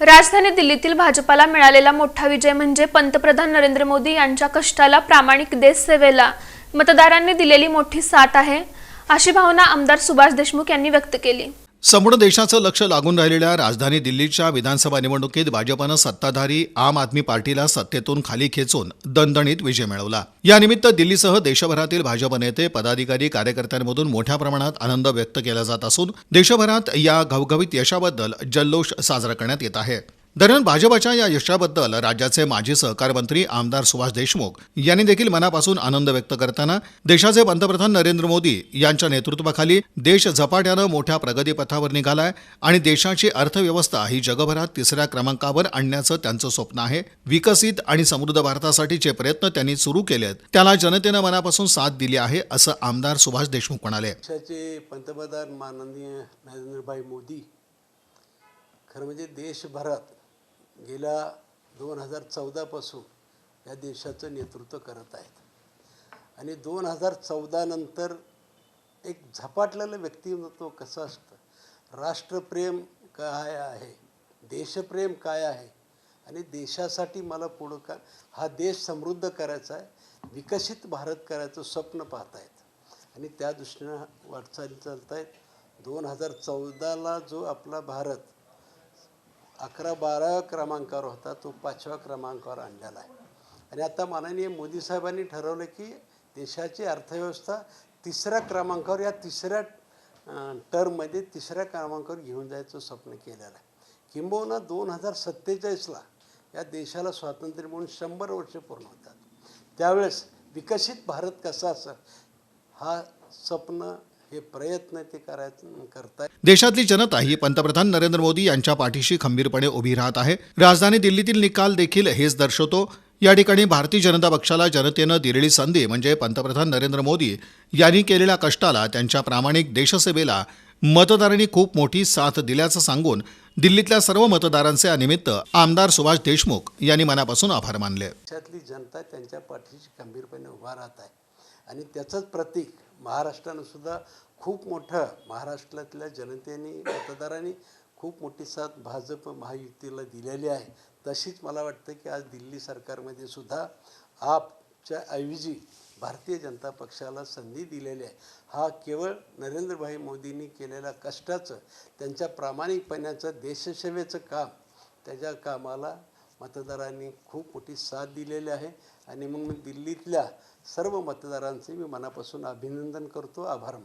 राजधानी दिल्लीतील भाजपाला मिळालेला मोठा विजय म्हणजे पंतप्रधान नरेंद्र मोदी यांच्या कष्टाला प्रामाणिक देशसेवेला मतदारांनी दिलेली मोठी साथ आहे अशी भावना आमदार सुभाष देशमुख यांनी व्यक्त केली. संपूर्ण देशाचं लक्ष लागून राहिलेल्या राजधानी दिल्लीच्या विधानसभा निवडणुकीत भाजपानं सत्ताधारी आम आदमी पार्टीला सत्तेतून खाली खेचून दणदणीत विजय मिळवला. यानिमित्त दिल्लीसह देशभरातील भाजप नेते पदाधिकारी कार्यकर्त्यांमधून मोठ्या प्रमाणात आनंद व्यक्त केला जात असून देशभरात या घवघवीत यशाबद्दल जल्लोष साजरा करण्यात येत आहे. दरम्यान भाजपच्या या यशाबद्दल राज्याचे माजी सहकार मंत्री आमदार सुभाष देशमुख यांनी देखील मनापासून आनंद व्यक्त करताना देशाचे पंतप्रधान नरेंद्र मोदी यांच्या नेतृत्वाखाली देश झपाट्यानं मोठ्या प्रगतीपथावर निघालाय आणि देशाची अर्थव्यवस्था ही जगभरात तिसऱ्या क्रमांकावर आणण्याचं त्यांचं स्वप्न आहे. विकसित आणि समृद्ध भारतासाठीचे प्रयत्न त्यांनी सुरू केलेत. त्याला जनतेनं मनापासून साथ दिली आहे असं आमदार सुभाष देशमुख म्हणाले. देशाचे पंतप्रधान माननीय नरेंद्रभाई मोदी खरं म्हणजे देशभरात गेल्या दोन हजार चौदापासून या देशाचं नेतृत्व करत आहेत. आणि दोन हजार चौदानंतर एक झपाटलेलं व्यक्तिमत्व कसं असतं? राष्ट्रप्रेम काय आहे? देशप्रेम काय आहे? आणि देशासाठी मला पुढं का हा देश समृद्ध करायचा आहे विकसित भारत करायचं स्वप्न पाहत आहेत आणि त्या दृष्टीनं वाटचाली चालत आहेत दोन हजार चौदाला जो आपला भारत अकरा बारा क्रमांकावर होता तो पाचव्या क्रमांकावर आणलेला आहे. आणि आता माननीय मोदी साहेबांनी ठरवलं की देशाची अर्थव्यवस्था तिसऱ्या क्रमांकावर या तिसऱ्या टर्ममध्ये तिसऱ्या क्रमांकावर घेऊन जायचं स्वप्न केलेलं आहे. किंबहुना दोन हजार सत्तेचाळीसला या देशाला स्वातंत्र्य मिळून शंभर वर्ष पूर्ण होतात. त्यावेळेस विकसित भारत कसा असं हा स्वप्न हे प्रयत्न ते करायचं करताय. देशातली जनता ही पंतप्रधान नरेंद्र मोदी यांच्या पाठीशी खंबीरपणे उभी राहत आहे. राजधानी दिल्लीतील निकाल देखील हेच दर्शवतो. या ठिकाणी भारतीय जनता पक्षाला जनतेनं दिलेली संधी म्हणजे पंतप्रधान नरेंद्र मोदी यांनी केलेल्या कष्टाला त्यांच्या प्रामाणिक देशसेवेला मतदारांनी खूप मोठी साथ दिल्याचं सांगून दिल्लीतल्या सर्व मतदारांचे या निमित्त आमदार सुभाष देशमुख यांनी मनापासून आभार मानले. देशातली जनता त्यांच्या पाठीशी खंबीरपणे उभा राहत आहे. आणि त्याचंच प्रतीक महाराष्ट्रानं सुद्धा खूप मोठं महाराष्ट्रातल्या जनतेने मतदारांनी खूप मोठी साथ भाजप महायुतीला दिलेली आहे. तशीच मला वाटतं की आज दिल्ली सरकारमध्ये सुद्धा आपच्या ऐवजी भारतीय जनता पक्षाला संधी दिलेली आहे. हा केवळ नरेंद्रभाई मोदींनी केलेल्या कष्टाचं त्यांच्या प्रामाणिकपणाचं देशसेवेचं काम त्याच्या कामाला मतदारांनी खूप मोठी साथ दिलेली आहे. आणि मग मी दिल्लीतल्या सर्व मतदारांचे मी मनापासून अभिनंदन करतो. आभार मानतो